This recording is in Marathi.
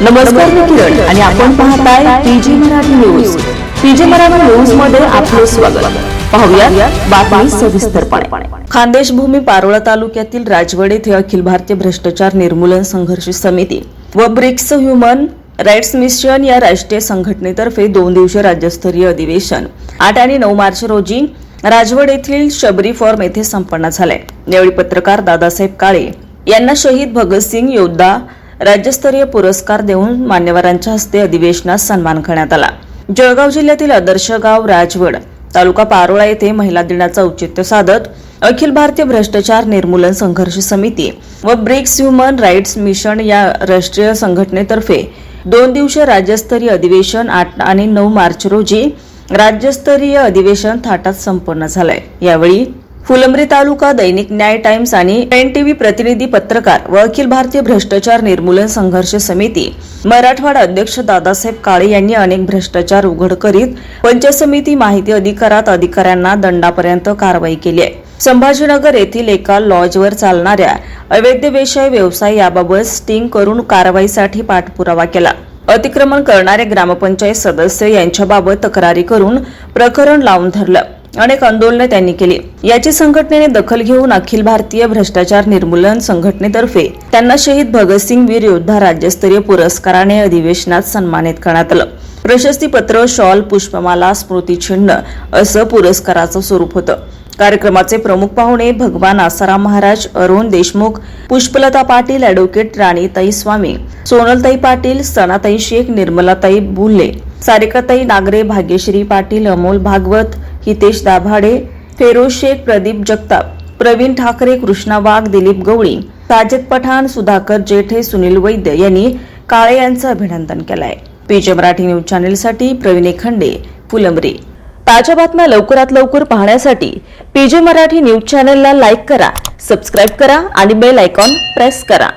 नमस्कार मी किरण आणि आपण पाहताय PG Marathi news. PG Marathi न्यूजमध्ये आपले स्वागत. पाहूया बातमी सविस्तरपणे. खानदेश भूमी पारोळा तालुक्यातील राजवड येथे अखिल भारतीय भ्रष्टाचार निर्मूलन संघर्ष समिती व ब्रिक्स ह्युमन राईट्स मिशन या राष्ट्रीय संघटनेतर्फे दोन दिवसीय राज्यस्तरीय अधिवेशन. आठ आणि नऊ मार्च रोजी राजवड येथील शबरी फॉर्म येथे संपन्न झाले यावेळी पत्रकार दादासाहेब काळे यांना शहीद भगतसिंग योद्धा राज्यस्तरीय पुरस्कार देऊन मान्यवरांच्या हस्ते अधिवेशनात सन्मान करण्यात आला. जळगाव जिल्ह्यातील आदर्श गाव राजवड तालुका पारोळा येथे महिला दिनाचं औचित्य साधत अखिल भारतीय भ्रष्टाचार निर्मूलन संघर्ष समिती व ब्रिक्स ह्युमन राईट्स मिशन या राष्ट्रीय संघटनेतर्फे दोन दिवसीय राज्यस्तरीय अधिवेशन आठ आणि नऊ मार्च रोजी राज्यस्तरीय अधिवेशन थाटात संपन्न झालंय. यावेळी फुलंब्री तालुका दैनिक न्याय टाइम्स आणि एन टीव्ही प्रतिनिधी पत्रकार व अखिल भारतीय भ्रष्टाचार निर्मूलन संघर्ष समिती मराठवाडा अध्यक्ष दादासाहेब काळे यांनी अनेक भ्रष्टाचार उघड करीत पंचायत समिती माहिती अधिकारात अधिकाऱ्यांना दंडापर्यंत कारवाई केली आहे. संभाजीनगर येथील एका लॉजवर चालणाऱ्या अवैध व्यवसाय व्यवसाय याबाबत स्टिंग करून कारवाईसाठी पाठपुरावा केला. अतिक्रमण करणारे ग्रामपंचायत सदस्य यांच्याबाबत तक्रारी करून प्रकरण लावून धरलं. अनेक आंदोलने त्यांनी केली. याची संघटनेने दखल घेऊन अखिल भारतीय भ्रष्टाचार निर्मूलन संघटनेतर्फे त्यांना शहीद भगतसिंग वीर योद्धा राज्यस्तरीय पुरस्काराने अधिवेशनात सन्मानित करण्यात आलं. प्रशस्तीपत्र शॉल पुष्पमाला स्मृतिचिन्ह असं पुरस्काराचं स्वरूप होतं. कार्यक्रमाचे प्रमुख पाहुणे भगवान आसाराम महाराज अरुण देशमुख पुष्पलता पाटील अॅडव्होकेट राणीताई स्वामी सोनलताई पाटील सनाताई शेख निर्मलाताई बुल्ले सारिकाताई नागरे भाग्यश्री पाटील अमोल भागवत हितेश दाभाडे फेरोज शेख प्रदीप जगताप प्रवीण ठाकरे कृष्णा वाघ दिलीप गवळी साजिद पठाण सुधाकर जेठे सुनील वैद्य यांनी काळे यांचं अभिनंदन केलंय. पीजे मराठी न्यूज चॅनेलसाठी प्रवीण खंडे फुलंबरी. ताज्या बातम्या लवकरात लवकर पाहण्यासाठी पीजे मराठी न्यूज चॅनेलला लाईक करा सबस्क्राईब करा आणि बेल आयकॉन प्रेस करा.